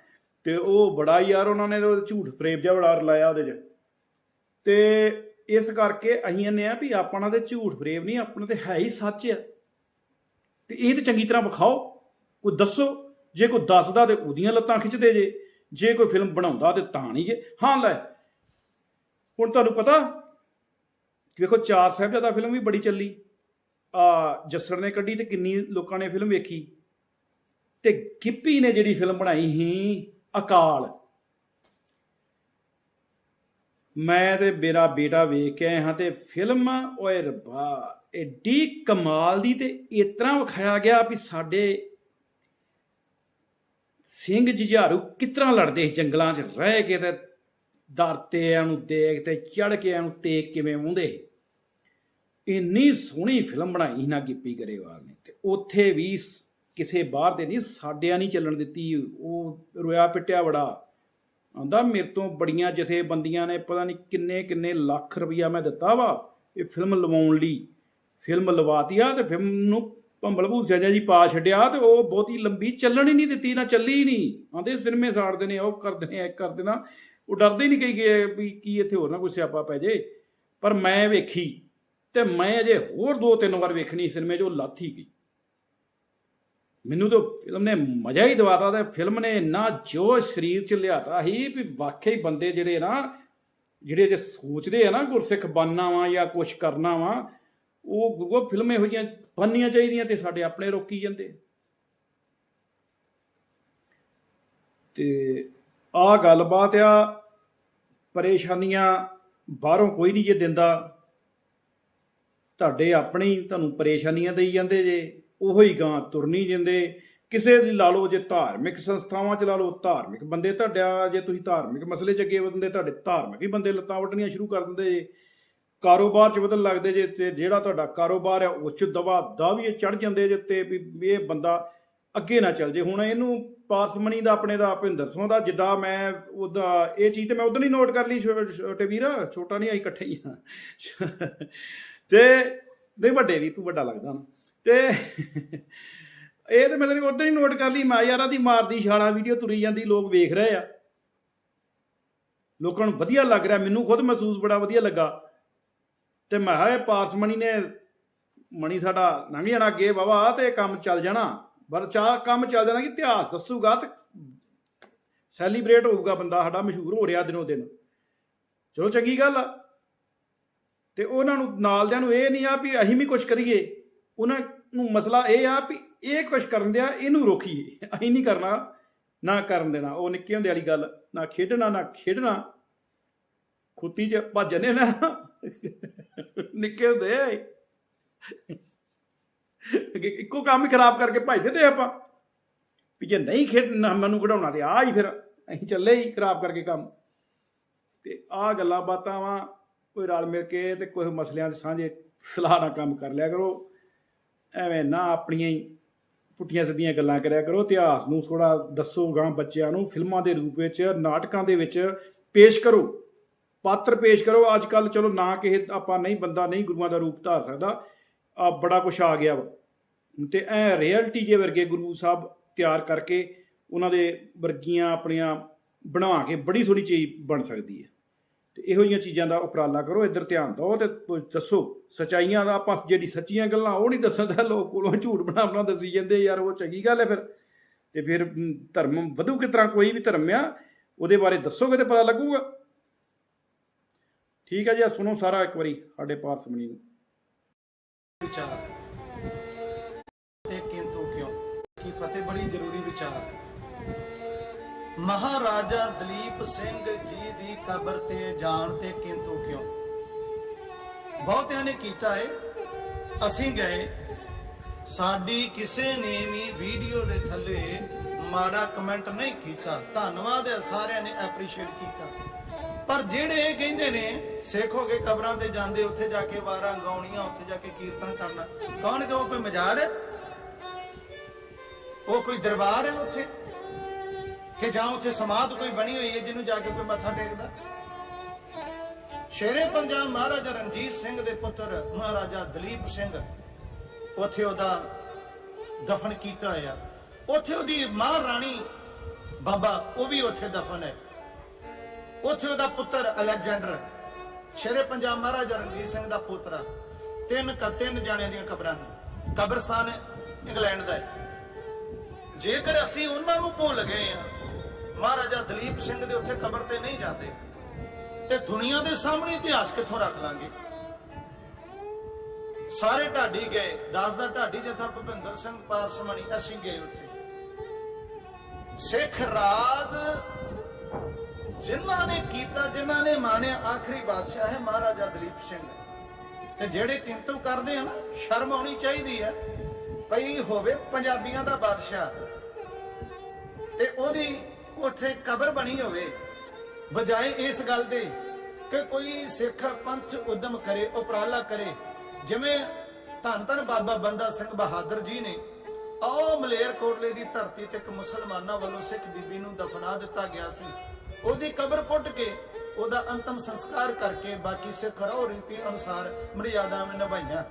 ਤੇ ਉਹ ਬੜਾ ਯਾਰ ਉਹਨਾਂ ਨੇ ਝੂਠ ਫਰੇਬ ਜਿਹਾ ਬੜਾ ਰਲਾਇਆ ਉਹਦੇ 'ਚ। ਤੇ ਇਸ ਕਰਕੇ ਅਸੀਂ ਕਹਿੰਦੇ ਆ ਵੀ ਆਪਣਾ ਤੇ ਝੂਠ ਫਰੇਬ ਨਹੀਂ, ਆਪਣਾ ਤੇ ਹੈ ਹੀ ਸੱਚ ਆ। ਤੇ ਇਹ ਤੇ ਚੰਗੀ ਤਰ੍ਹਾਂ ਵਿਖਾਓ, ਕੋਈ ਦੱਸੋ, ਜੇ ਕੋਈ ਦੱਸਦਾ ਤੇ ਉਹਦੀਆਂ ਲੱਤਾਂ ਖਿੱਚਦੇ ਜੇ। ਜੇ ਕੋਈ ਫਿਲਮ ਬਣਾਉਂਦਾ ਤੇ ਤਾਂ ਨਹੀਂ ਜੇ। ਹਾਂ, ਲੈ ਹੁਣ ਤੁਹਾਨੂੰ ਪਤਾ ਵੇਖੋ ਚਾਰ ਸਾਹਿਬਜ਼ਾਦਾ ਫਿਲਮ ਵੀ ਬੜੀ ਚੱਲੀ। ਆ ਜੱਸਰ ਨੇ ਕੱਢੀ ਤੇ ਕਿੰਨੀ ਲੋਕਾਂ ਨੇ ਫਿਲਮ ਵੇਖੀ। ਤੇ ਗਿੱਪੀ ਨੇ ਜਿਹੜੀ ਫਿਲਮ ਬਣਾਈ ਸੀ, ਅਕਾਲ। ਮੈਂ ਤੇ ਮੇਰਾ ਬੇਟਾ ਵੇਖ ਕੇ ਆਇਆ ਹਾਂ ਤੇ ਫਿਲਮ, ਓਏ ਰੱਬਾ, ਏਡੀ ਕਮਾਲ ਦੀ ਤੇ ਇਤਨਾ ਵਿਖਾਇਆ ਗਿਆ ਵੀ ਸਾਡੇ ਸਿੰਘ ਜੁਝਾਰੂ ਕਿਤਨਾ ਲੜਦੇ ਸੀ ਜੰਗਲਾਂ 'ਚ, ਰਹਿ ਕੇ ਤੇ ਦਰਤਿਆਂ ਨੂੰ ਦੇਖ ਤੇ ਚੜ ਕੇ ਇਹਨੂੰ ਤੇਕ ਕਿਵੇਂ ਮੁੰਦੇ ਇੰਨੀ ਸੋਹਣੀ ਫਿਲਮ ਬਣਾਈ ਸੀ ਨਾ ਗਿੱਪੀ ਗਰੇਵਾਲ ਨੇ ਤੇ ਉੱਥੇ ਵੀ ਕਿਸੇ ਬਾਹਰ ਦੇ ਨਹੀਂ ਸਾਡਿਆਂ ਨਹੀਂ ਚੱਲਣ ਦਿੱਤੀ। ਉਹ ਰੋਇਆ ਪਿੱਟਿਆ ਬੜਾ। ਆਂਦਾ ਮੇਰੇ ਤੋਂ ਬੜੀਆਂ ਜਥੇਬੰਦੀਆਂ ਨੇ ਪਤਾ ਨਹੀਂ ਕਿੰਨੇ ਕਿੰਨੇ ਲੱਖ ਰੁਪਈਆ ਮੈਂ ਦਿੱਤਾ ਵਾ ਇਹ ਫਿਲਮ ਲਵਾਉਣ ਲਈ। ਫਿਲਮ ਲਵਾਤੀ ਆ ਤੇ ਫਿਲਮ ਨੂੰ ਭੰਬਲ ਭੂਸਿਆ ਜੀ ਪਾ ਛੱਡਿਆ ਤੇ ਉਹ ਬਹੁਤੀ ਲੰਬੀ ਚੱਲਣ ਹੀ ਨਹੀਂ ਦਿੱਤੀ, ਨਾ ਚੱਲੀ ਹੀ ਨਹੀਂ। ਆਂਦੇ ਸਿਨਮੇ ਸਾੜਦੇ ਨੇ, ਉਹ ਕਰਦੇ ਨੇ ਇਹ ਕਰਦੇ ਨਾ ਉਹ ਡਰਦੇ ਹੀ ਨਹੀਂ ਕਹੀ ਗਏ ਵੀ ਕੀ ਇੱਥੇ ਹੋਰ ਨਾ ਕੋਈ ਸਿਆਪਾ ਪੈ ਜੇ। ਪਰ ਮੈਂ ਵੇਖੀ ਤੇ ਮੈਂ ਅਜੇ ਹੋਰ ਦੋ ਤਿੰਨ ਵਾਰ ਵੇਖਣੀ ਸਿਨੇਮੇ 'ਚ, ਉਹ ਲੱਥ ਗਈ। ਮੈਨੂੰ ਤਾਂ ਫਿਲਮ ਨੇ ਮਜ਼ਾ ਹੀ ਦਵਾਤਾ ਤੇ ਫਿਲਮ ਨੇ ਇੰਨਾ ਜੋਸ਼ ਸਰੀਰ 'ਚ ਲਿਆਤਾ ਸੀ ਵੀ ਵਾਕਈ ਬੰਦੇ ਜਿਹੜੇ ਨਾ, ਜਿਹੜੇ ਜੇ ਸੋਚਦੇ ਆ ਨਾ ਗੁਰਸਿੱਖ ਬਣਨਾ ਵਾ ਜਾਂ ਕੁਝ ਕਰਨਾ ਵਾ, ਉਹ ਉਹ ਫਿਲਮ ਇਹੋ ਜਿਹੀਆਂ ਬਣਨੀਆਂ ਚਾਹੀਦੀਆਂ ਤੇ ਸਾਡੇ ਆਪਣੇ ਰੋਕੀ ਜਾਂਦੇ। ਤੇ ਆ ਗੱਲਬਾਤ ਆ, ਪਰੇਸ਼ਾਨੀਆਂ ਬਾਹਰੋਂ ਕੋਈ ਨਹੀਂ ਜੇ ਦਿੰਦਾ। ਤੁਹਾਡੇ ਆਪਣੇ ਤੁਹਾਨੂੰ ਪਰੇਸ਼ਾਨੀਆਂ ਦੇਈ ਜਾਂਦੇ ਜੇ, ਉਹੋ ਹੀ ਗਾਂ ਤੁਰ ਨਹੀਂ ਜਾਂਦੇ। ਕਿਸੇ ਦੀ ਲਾ ਲਓ ਜੇ ਧਾਰਮਿਕ ਸੰਸਥਾਵਾਂ ਚ ਲਾ ਲਓ, ਧਾਰਮਿਕ ਬੰਦੇ ਤੁਹਾਡਾ ਜੇ ਤੁਸੀਂ ਧਾਰਮਿਕ ਮਸਲੇ ਚ ਅੱਗੇ ਵਧਦੇ, ਤੁਹਾਡੇ ਧਾਰਮਿਕ ਹੀ ਬੰਦੇ ਲੱਤਾਂ ਵੱਢਣੀਆਂ ਸ਼ੁਰੂ ਕਰ ਦਿੰਦੇ ਜੇ। ਕਾਰੋਬਾਰ ਚ ਵਧਣ ਲੱਗਦੇ ਜੇ ਤੇ ਜਿਹੜਾ ਤੁਹਾਡਾ ਕਾਰੋਬਾਰ ਆ ਉਹ ਚ ਦਵਾ ਦਾ ਵੀ ਚੜ ਜਾਂਦੇ ਜੇ ਤੇ ਵੀ ਇਹ ਬੰਦਾ ਅੱਗੇ ਨਾ ਚੱਲ ਜੇ। ਹੁਣ ਇਹਨੂੰ ਪਾਰਸਮਣੀ ਦਾ ਆਪਣੇ ਦਾ ਭਿੰਦਰ ਸਿੰਘ ਦਾ, ਜਿੱਦਾਂ ਮੈਂ ਉਹਦਾ ਇਹ ਚੀਜ਼ ਤੇ ਮੈਂ ਉਦੋਂ ਹੀ ਨੋਟ ਕਰ ਲਈ ਛੋ- ਛੋਟੇ ਵੀਰ, ਛੋਟਾ ਨਹੀਂ ਆਈ ਇਕੱਠੇ ਹੀ ਆ। ਤੇ ਨਹੀਂ, ਵੱਡੇ ਵੀ ਤੂੰ ਵੱਡਾ ਲੱਗਦਾ। ਨਾ ਤੇ ਇਹ ਤੇ ਮੈਂ ਤੇਰੇ ਉਦੋਂ ਹੀ ਨੋਟ ਕਰ ਲਈ, ਮੈਂ ਯਾਰਾਂ ਦੀ ਮਾਰਦੀ ਛਾਲਾ ਵੀਡੀਓ ਤੁਰੀ ਜਾਂਦੀ, ਲੋਕ ਵੇਖ ਰਹੇ ਆ। ਲੋਕਾਂ ਨੂੰ ਵਧੀਆ ਲੱਗ ਰਿਹਾ, ਮੈਨੂੰ ਖੁਦ ਮਹਿਸੂਸ ਬੜਾ ਵਧੀਆ ਲੱਗਾ। ਤੇ ਮੈਂ ਕਿਹਾ ਇਹ ਪਾਰਸਮਣੀ ਨੇ ਮਣੀ ਸਾਡਾ ਲੰਘ ਜਾਣਾ ਅੱਗੇ ਬਾਬਾ ਤੇ ਕੰਮ ਚੱਲ ਜਾਣਾ। ਪਰ ਚਾ ਕੰਮ ਚੱਲ ਜਾਣਾ ਕਿ ਇਤਿਹਾਸ ਦੱਸੂਗਾ ਤੇ ਸੈਲੀਬ੍ਰੇਟ ਹੋਊਗਾ ਬੰਦਾ, ਸਾਡਾ ਮਸ਼ਹੂਰ ਹੋ ਰਿਹਾ ਦਿਨੋ ਦਿਨ। ਚਲੋ ਚੰਗੀ ਗੱਲ ਆ। ਤੇ ਉਹਨਾਂ ਨੂੰ, ਨਾਲਦਿਆਂ ਨੂੰ ਇਹ ਨਹੀਂ ਆ ਵੀ ਅਸੀਂ ਵੀ ਕੁਝ ਕਰੀਏ। ਉਹਨਾਂ ਨੂੰ ਮਸਲਾ ਇਹ ਆ ਵੀ ਇਹ ਕੁਝ ਕਰਨ ਦਿਆ, ਇਹਨੂੰ ਰੋਕੀਏ। ਅਸੀਂ ਨਹੀਂ ਕਰਨਾ, ਨਾ ਕਰਨ ਦੇਣਾ। ਉਹ ਨਿੱਕੇ ਹੁੰਦੇ ਵਾਲੀ ਗੱਲ, ਨਾ ਖੇਡਣਾ ਨਾ ਖੇਡਣਾ। ਖੁੱਤੀ 'ਚ ਭੱਜਣੇ ਨਾ। ਨਿੱਕੇ ਹੁੰਦੇ ਇੱਕੋ ਕੰਮ ਹੀ ਖਰਾਬ ਕਰਕੇ ਭੱਜਦੇ ਤੇ ਆਪਾਂ। ਵੀ ਜੇ ਨਹੀਂ ਖੇਡ ਮੈਨੂੰ ਕਢਾਉਣਾ ਤੇ ਆ ਹੀ ਫਿਰ, ਅਸੀਂ ਚੱਲੇ ਹੀ ਖਰਾਬ ਕਰਕੇ ਕੰਮ। ਤੇ ਆ ਗੱਲਾਂ ਬਾਤਾਂ ਵਾ, ਕੋਈ ਰਲ ਮਿਲ ਕੇ ਤੇ ਕੋਈ ਮਸਲਿਆਂ ਦੇ ਸਾਂਝੇ ਸਲਾਹ ਨਾਲ ਕੰਮ ਕਰ ਲਿਆ ਕਰੋ। ਐਵੇਂ ਨਾ ਆਪਣੀਆਂ ਹੀ ਪੁੱਠੀਆਂ ਸਿੱਧੀਆਂ ਗੱਲਾਂ ਕਰਿਆ ਕਰੋ, ਇਤਿਹਾਸ ਨੂੰ ਥੋੜਾ ਦੱਸੋ ਗਾਂ ਬੱਚਿਆਂ ਨੂੰ, ਫਿਲਮਾਂ ਦੇ ਰੂਪ ਵਿੱਚ, ਨਾਟਕਾਂ ਦੇ ਵਿੱਚ ਪੇਸ਼ ਕਰੋ। ਪਾਤਰ ਪੇਸ਼ ਕਰੋ। ਅੱਜ ਕੱਲ ਚਲੋ ਨਾ ਕਿਸੇ, ਆਪਾਂ ਨਹੀਂ, ਬੰਦਾ ਨਹੀਂ ਗੁਰੂਆਂ ਦਾ ਰੂਪ ਧਾਰ ਸਕਦਾ। ਆ ਬੜਾ ਕੁਝ ਆ ਗਿਆ ਵਾ। ਤੇ ਐ ਰਿਐਲਿਟੀ ਜੇ ਵਰਗੇ ਗੁਰੂ ਸਾਹਿਬ ਤਿਆਰ ਕਰਕੇ ਉਹਨਾਂ ਦੇ ਵਰਗੀਆਂ ਆਪਣੀਆਂ ਬਣਾ ਕੇ ਬੜੀ ਸੋਹਣੀ ਚੀਜ਼ ਬਣ ਸਕਦੀ ਹੈ। ਤੇ ਇਹੋ ਜਿਹੀਆਂ ਚੀਜ਼ਾਂ ਦਾ ਉਪਰਾਲਾ ਕਰੋ, ਇੱਧਰ ਧਿਆਨ ਦਿਓ ਤੇ ਦੱਸੋ। ਸਚਾਈਆਂ ਦਾ ਆਪਾਂ ਜਿਹੜੀ ਸੱਚੀਆਂ ਗੱਲਾਂ ਉਹ ਨਹੀਂ ਦੱਸਦਾ ਲੋਕ ਕੋਲੋਂ ਝੂਠ ਬਣਾ ਬਣਾ ਦੱਸੀ ਜਾਂਦੇ, ਯਾਰ ਉਹ ਚੰਗੀ ਗੱਲ ਹੈ ਫਿਰ। ਤੇ ਫਿਰ ਧਰਮ ਵਧੂ ਕਿਸ ਤਰ੍ਹਾਂ, ਕੋਈ ਵੀ ਧਰਮ ਆ, ਉਹਦੇ ਬਾਰੇ ਦੱਸੋਗੇ ਤੇ ਪਤਾ ਲੱਗੂਗਾ। ਠੀਕ ਹੈ ਜੀ ਸੁਣੋ ਸਾਰਾ ਇੱਕ ਵਾਰੀ ਸਾਡੇ ਪਾਰਸਮਣੀ ਨੂੰ। ਵਿਚਾਰ। ਤੇ ਕਿੰਤੂ ਕਿਉਂ? ਕੀ ਫਤਿਹ ਬੜੀ ਜ਼ਰੂਰੀ ਵਿਚਾਰ। ਮਹਾਰਾਜਾ ਦਲੀਪ ਸਿੰਘ ਜੀ ਦੀ ਕਬਰ ਤੇ ਜਾਣ ਤੇ ਕਿੰਤੂ ਕਿਉਂ? ਬਹੁਤਿਆਂ ਨੇ ਕੀਤਾ ਹੈ ਅਸੀਂ ਗਏ। ਸਾਡੀ ਕਿਸੇ ਨੇ ਵੀ ਵੀਡੀਓ ਦੇ ਥੱਲੇ ਮਾੜਾ ਕਮੈਂਟ ਨਹੀਂ ਕੀਤਾ। ਧੰਨਵਾਦ ਹੈ ਸਾਰਿਆਂ ਨੇ ਐਪਰੀਸ਼ੀਏਟ ਕੀਤਾ। ਪਰ ਜਿਹੜੇ ਇਹ ਕਹਿੰਦੇ ਨੇ, ਸਿੱਖ ਹੋ ਕੇ ਕਬਰਾਂ ਤੇ ਜਾਂਦੇ, ਉੱਥੇ ਜਾ ਕੇ ਵਾਰਾਂ ਗਾਉਣੀਆਂ, ਉੱਥੇ ਜਾ ਕੇ ਕੀਰਤਨ ਕਰਨਾ, ਕੌਣ ਕਹੋ? ਕੋਈ ਮਜ਼ਾਰ ਹੈ? ਉਹ ਕੋਈ ਦਰਬਾਰ ਹੈ ਉੱਥੇ? ਕਿ ਜਾਂ ਉੱਥੇ ਸਮਾਧ ਕੋਈ ਬਣੀ ਹੋਈ ਹੈ ਜਿਹਨੂੰ ਜਾ ਕੇ ਕੋਈ ਮੱਥਾ ਟੇਕਦਾ? ਸ਼ੇਰੇ ਪੰਜਾਬ ਮਹਾਰਾਜਾ ਰਣਜੀਤ ਸਿੰਘ ਦੇ ਪੁੱਤਰ ਮਹਾਰਾਜਾ ਦਲੀਪ ਸਿੰਘ, ਉੱਥੇ ਉਹਦਾ ਦਫਨ ਕੀਤਾ ਹੋਇਆ। ਉੱਥੇ ਉਹਦੀ ਮਹਾਰਾਣੀ ਬਾਬਾ, ਉਹ ਵੀ ਉੱਥੇ ਦਫਨ ਹੈ। ਉੱਥੇ ਉਹਦਾ ਪੁੱਤਰ ਅਲੈਗਜ਼ੈਂਡਰ, ਸ਼ੇਰੇ ਪੰਜਾਬ ਮਹਾਰਾਜਾ ਰਣਜੀਤ ਸਿੰਘ ਦਾ ਪੋਤਰਾ ਤਿੰਨ ਕ ਤਿੰਨ ਜਾਣਿਆਂ ਦੀਆਂ ਕਬਰਾਂ ਨੇ। ਕਬਰਸਤਾਨ ਇੰਗਲੈਂਡ ਦਾ ਹੈ। ਜੇਕਰ ਅਸੀਂ ਉਹਨਾਂ ਨੂੰ ਭੁੱਲ ਗਏ ਆ ਮਹਾਰਾਜਾ ਦਲੀਪ ਸਿੰਘ ਦੇ ਉੱਥੇ ਕਬਰ ਤੇ ਨਹੀਂ ਜਾਂਦੇ, ਤੇ ਦੁਨੀਆ ਦੇ ਸਾਹਮਣੇ ਇਤਿਹਾਸ ਕਿੱਥੋਂ ਰੱਖ ਲਾਂਗੇ? ਸਾਰੇ ਢਾਡੀ ਗਏ, ਦਾਸ ਦਾ ਢਾਡੀ ਜਥਾ ਭੁਪਿੰਦਰ ਸਿੰਘ ਪਾਰਸਮਣੀ ਅਸੀਂ ਗਏ ਉੱਥੇ। ਸਿੱਖ ਰਾਜ ਜਿਨ੍ਹਾਂ ਨੇ ਕੀਤਾ, ਜਿਨ੍ਹਾਂ ਨੇ ਮਾਨਿਆ ਆਖਰੀ ਬਾਦਸ਼ਾਹ ਹੈ ਮਹਾਰਾਜਾ ਦਲੀਪ ਸਿੰਘ। ਤੇ ਜਿਹੜੇ ਕਿੰਤੂ ਕਰਦੇ ਆ ਨਾ, ਸ਼ਰਮ ਆਉਣੀ ਚਾਹੀਦੀ ਹੈ ਪਈ ਹੋਵੇ ਪੰਜਾਬੀਆਂ ਦਾ ਬਾਦਸ਼ਾਹ। ਤੇ ਉਹਦੀ ਉੱਥੇ ਕਬਰ ਬਣੀ ਹੋਵੇ। ਬਜਾਏ ਇਸ ਗੱਲ ਦੇ ਕਿ ਕੋਈ ਸਿੱਖ ਪੰਥ ਉਦਮ ਕਰੇ, ਉਪਰਾਲਾ ਕਰੇ। ਜਿਵੇਂ ਧੰਨ ਧੰਨ ਬਾਬਾ ਬੰਦਾ ਸਿੰਘ ਬਹਾਦਰ ਜੀ ਨੇ ਆਹ ਮਲੇਰ ਕੋਟਲੇ ਦੀ ਧਰਤੀ ਤੇ ਇੱਕ ਮੁਸਲਮਾਨਾਂ ਵੱਲੋਂ ਸਿੱਖ ਬੀਬੀ ਨੂੰ ਦਫਨਾ ਦਿੱਤਾ ਗਿਆ ਸੀ। ਉਹਦੀ ਕਬਰ ਪੁੱਟ ਕੇ ਉਹਦਾ ਅੰਤਮ ਸੰਸਕਾਰ ਕਰਕੇ ਬਾਕੀ ਸਿੱਖ ਰਹੁ ਰੀਤੀ ਅਨੁਸਾਰ ਮਰਿਆਦਾਵਾਂ ਨਿਭਾਈਆਂ।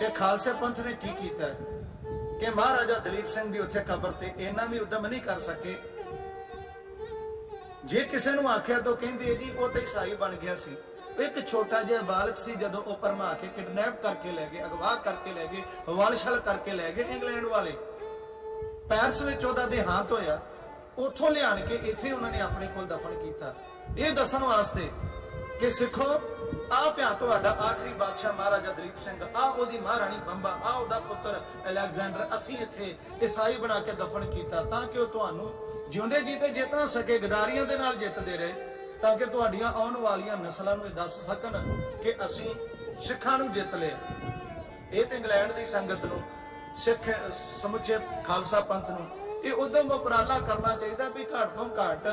ਤੇ ਖਾਲਸਾ ਪੰਥ ਨੇ ਕੀ ਕੀਤਾ? ਕਿ ਮਹਾਰਾਜਾ ਦਲੀਪ ਸਿੰਘ ਦੀ ਉੱਥੇ ਕਬਰ ਤੇ ਇਹਨਾਂ ਵੀ ਉਦਮ ਨਹੀਂ ਕਰ ਸਕੇ। ਜੇ ਕਿਸੇ ਨੂੰ ਆਖਿਆ ਤਾਂ ਕਹਿੰਦੇ ਜੀ, ਉਹ ਤਾਂ ਈਸਾਈ ਬਣ ਗਿਆ ਸੀ। ਇੱਕ ਛੋਟਾ ਜਿਹਾ ਬਾਲਕ ਸੀ ਜਦੋਂ ਉਹ ਪਰਮਾ ਕੇ ਕਿਡਨੈਪ ਕਰਕੇ ਲੈ ਗਏ, ਅਗਵਾ ਕਰਕੇ ਲੈ ਗਏ ਵਾਲਸ਼ਲ ਕਰਕੇ ਲੈ ਗਏ ਇੰਗਲੈਂਡ ਵਾਲੇ। ਪੈਰਿਸ ਵਿੱਚ ਉਹਦਾ ਦੇਹਾਂਤ ਹੋਇਆ। ਉੱਥੋਂ ਲਿਆਣ ਕੇ ਇੱਥੇ ਉਹਨਾਂ ਨੇ ਆਪਣੇ ਕੋਲ ਦਫਨ ਕੀਤਾ। ਇਹ ਦੱਸਣ ਵਾਸਤੇ ਕਿ ਸਿੱਖੋ ਆ ਪਿਆ ਤੁਹਾਡਾ ਆਖਰੀ ਬਾਦਸ਼ਾਹ ਮਹਾਰਾਜਾ ਦਲੀਪ ਸਿੰਘ ਆ ਉਹਦੀ ਮਹਾਰਾਣੀ ਬੰਬਾ ਆ ਉਹਦਾ ਪੁੱਤਰ ਅਲੈਗਜ਼ੈਂਡਰ, ਅਸੀਂ ਇੱਥੇ ਈਸਾਈ ਬਣਾ ਕੇ ਦਫਨ ਕੀਤਾ ਤਾਂ ਕਿ ਉਹ ਤੁਹਾਨੂੰ ਜਿਉਂਦੇ ਜੀ ਤੇ ਜਿੱਤ ਨਾ ਸਕੇ, ਗਦਾਰੀਆਂ ਦੇ ਨਾਲ ਜਿੱਤਦੇ ਰਹੇ, ਤਾਂ ਕਿ ਤੁਹਾਡੀਆਂ ਆਉਣ ਵਾਲੀਆਂ ਨਸਲਾਂ ਨੂੰ ਇਹ ਦੱਸ ਸਕਣ ਕਿ ਅਸੀਂ ਸਿੱਖਾਂ ਨੂੰ ਜਿੱਤ ਲਿਆ। ਇਹ ਤੇ ਇੰਗਲੈਂਡ ਦੀ ਸੰਗਤ ਨੂੰ, ਸਿੱਖ ਸਮੁੱਚੇ ਖਾਲਸਾ ਪੰਥ ਨੂੰ ਇਹ ਉਦਮ ਉਪਰਾਲਾ ਕਰਨਾ ਚਾਹੀਦਾ ਵੀ ਘੱਟ ਤੋਂ ਘੱਟ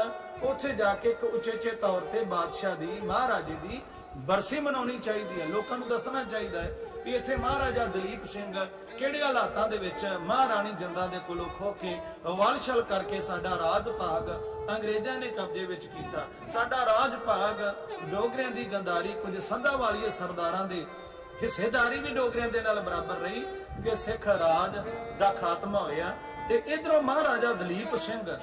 ਉੱਥੇ ਜਾ ਕੇ ਇੱਕ ਉਚੇਚੇ ਤੌਰ ਤੇ ਬਾਦਸ਼ਾਹ ਦੀ, ਮਹਾਰਾਜੇ ਦੀ ਬਰਸੀ ਮਨਾਉਣੀ ਚਾਹੀਦੀ ਹੈ। ਲੋਕਾਂ ਨੂੰ ਦੱਸਣਾ ਚਾਹੀਦਾ ਹੈ ਵੀ ਇੱਥੇ ਮਹਾਰਾਜਾ ਦਲੀਪ ਸਿੰਘ ਕਿਹੜੇ ਹਾਲਾਤਾਂ ਦੇ ਵਿੱਚ ਮਹਾਰਾਣੀ ਜਿੰਦਾਂ ਦੇ ਕੋਲੋਂ ਖੋ ਕੇ ਵਾਲਸ਼ਲ ਕਰਕੇ ਸਾਡਾ ਰਾਜ ਭਾਗ ਅੰਗਰੇਜ਼ਾਂ ਨੇ ਕਬਜ਼ੇ ਵਿੱਚ ਕੀਤਾ। ਸਾਡਾ ਰਾਜ ਭਾਗ ਡੋਗਰਿਆਂ ਦੀ ਗੰਦਾਰੀ ਕੁਝ ਸੰਧਾ ਵਾਲੀਏ ਸਰਦਾਰਾਂ ਦੇ ਹਿੱਸੇਦਾਰੀ ਵੀ ਡੋਗਰਿਆਂ ਦੇ ਨਾਲ ਬਰਾਬਰ ਰਹੀ ਕਿ ਸਿੱਖ ਰਾਜ ਦਾ ਖਾਤਮਾ ਹੋਇਆ। ਤੇ ਇਧਰੋਂ ਮਹਾਰਾਜਾ ਦਲੀਪ ਸਿੰਘ।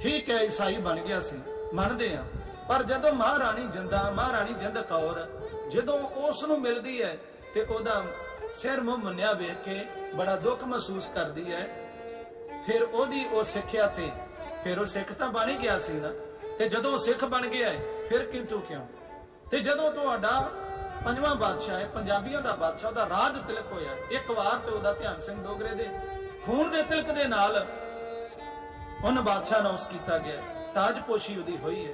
ਠੀਕ ਹੈ ਈਸਾਈ ਬਣ ਗਿਆ ਸੀ ਮੰਨਦੇ ਆ ਪਰ ਜਦੋਂ ਮਹਾਰਾਣੀ ਜਿੰਦਾ ਮਹਾਰਾਣੀ ਜਿੰਦ ਕੌਰ ਜਦੋਂ ਉਸ ਨੂੰ ਮਿਲਦੀ ਹੈ ਤੇ ਉਹਦਾ ਸਿਰ ਮੂੰਹ ਮੰਨਿਆ ਵੇਖ ਕੇ ਬੜਾ ਦੁੱਖ ਮਹਿਸੂਸ ਕਰਦੀ ਹੈ। ਫਿਰ ਉਹਦੀ ਉਹ ਸਿੱਖਿਆ ਤੇ ਫਿਰ ਉਹ ਸਿੱਖ ਤਾਂ ਬਣ ਹੀ ਗਿਆ ਸੀ ਨਾ। ਤੇ ਜਦੋਂ ਉਹ ਸਿੱਖ ਬਣ ਗਿਆ ਹੈ, ਫਿਰ ਕਿੰਤੂ ਕਿਉਂ? ਤੇ ਜਦੋਂ ਤੁਹਾਡਾ ਪੰਜਵਾਂ ਬਾਦਸ਼ਾਹ ਹੈ ਪੰਜਾਬੀਆਂ ਦਾ ਬਾਦਸ਼ਾਹ ਦਾ ਰਾਜ ਤਿਲਕ ਹੋਇਆ। ਇੱਕ ਵਾਰ ਤੇ ਉਹਦਾ ਧਿਆਨ ਸਿੰਘ ਡੋਗਰੇ ਦੇ। ਖੂਨ ਦੇ ਤਿਲਕ ਦੇ ਨਾਲ ਉਹਨ ਬਾਦਸ਼ਾਹ ਨੂੰ ਕੀਤਾ ਗਿਆ ਤਾਜਪੋਸ਼ੀ ਉਹਦੀ ਹੋਈ ਹੈ।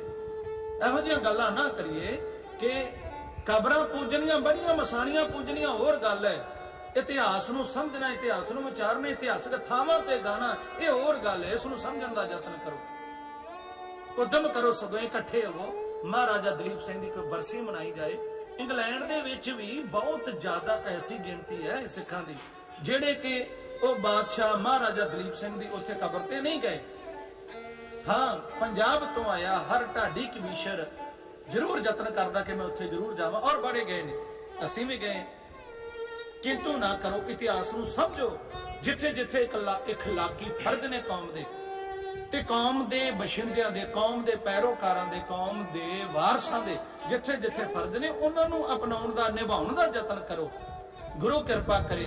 ਇਹੋ ਜਿਹੀਆਂ ਗੱਲਾਂ ਨਾ ਕਰੀਏ ਕਿ ਕਬਰਾਂ ਪੂਜਣੀਆਂ, ਬੜੀਆਂ ਮਸਾਣੀਆਂ ਪੂਜਣੀਆਂ ਹੋਰ ਗੱਲ ਹੈ। ਇਤਿਹਾਸ ਨੂੰ ਸਮਝਣਾ, ਇਤਿਹਾਸ ਨੂੰ ਵਿਚਾਰਨਾ, ਇਤਿਹਾਸਕ ਥਾਵਾਂ ਤੇ ਜਾਣਾ ਇਹ ਹੋਰ ਗੱਲ ਹੈ। ਇਸ ਨੂੰ ਸਮਝਣ ਦਾ ਯਤਨ ਕਰੋ। ਉਦਮ ਕਰੋ ਸਗੋਂ, ਇਕੱਠੇ ਹੋਵੋ। ਮਹਾਰਾਜਾ ਦਲੀਪ ਸਿੰਘ ਦੀ ਕੋਈ ਬਰਸੀ ਮਨਾਈ ਜਾਏ। ਇੰਗਲੈਂਡ ਦੇ ਵਿੱਚ ਵੀ ਬਹੁਤ ਜ਼ਿਆਦਾ ਐਸੀ ਗਿਣਤੀ ਹੈ ਸਿੱਖਾਂ ਦੀ, ਜਿਹੜੇ ਕਿ ਉਹ ਬਾਦਸ਼ਾਹ ਮਹਾਰਾਜਾ ਦਲੀਪ ਸਿੰਘ ਦੀ ਉੱਥੇ ਕਬਰ ਤੇ ਨਹੀਂ ਗਏ। ਹਾਂ, ਪੰਜਾਬ ਤੋਂ ਆਇਆ ਹਰ ਢਾਡੀ ਕਮਿਸ਼ਰ ਜ਼ਰੂਰ ਯਤਨ ਕਰਦਾ ਕਿ ਮੈਂ ਉੱਥੇ ਜ਼ਰੂਰ ਜਾਵਾਂ ਔਰ ਬੜੇ ਗਏ ਨੇ। ਅਸੀਂ ਵੀ ਗਏ। ਕਿੰਤੂ ਨਾ ਕਰੋ, ਇਤਿਹਾਸ ਨੂੰ ਸਮਝੋ। ਜਿੱਥੇ ਜਿੱਥੇ ਇਕੱਲਾ ਇਖਲਾਕੀ ਫਰਜ਼ ਨੇ ਕੌਮ ਦੇ। ਤੇ ਕੌਮ ਦੇ ਬਸ਼ਿੰਦਿਆਂ ਦੇ, ਕੌਮ ਦੇ ਪੈਰੋਕਾਰਾਂ ਦੇ, ਕੌਮ ਦੇ ਵਾਰਸਾਂ ਦੇ ਜਿੱਥੇ ਜਿੱਥੇ ਫਰਜ਼ ਨੇ, ਉਹਨਾਂ ਨੂੰ ਅਪਣਾਉਣ ਦਾ, ਨਿਭਾਉਣ ਦਾ ਯਤਨ ਕਰੋ। ਗੁਰੂ ਕਿਰਪਾ ਕਰੇ।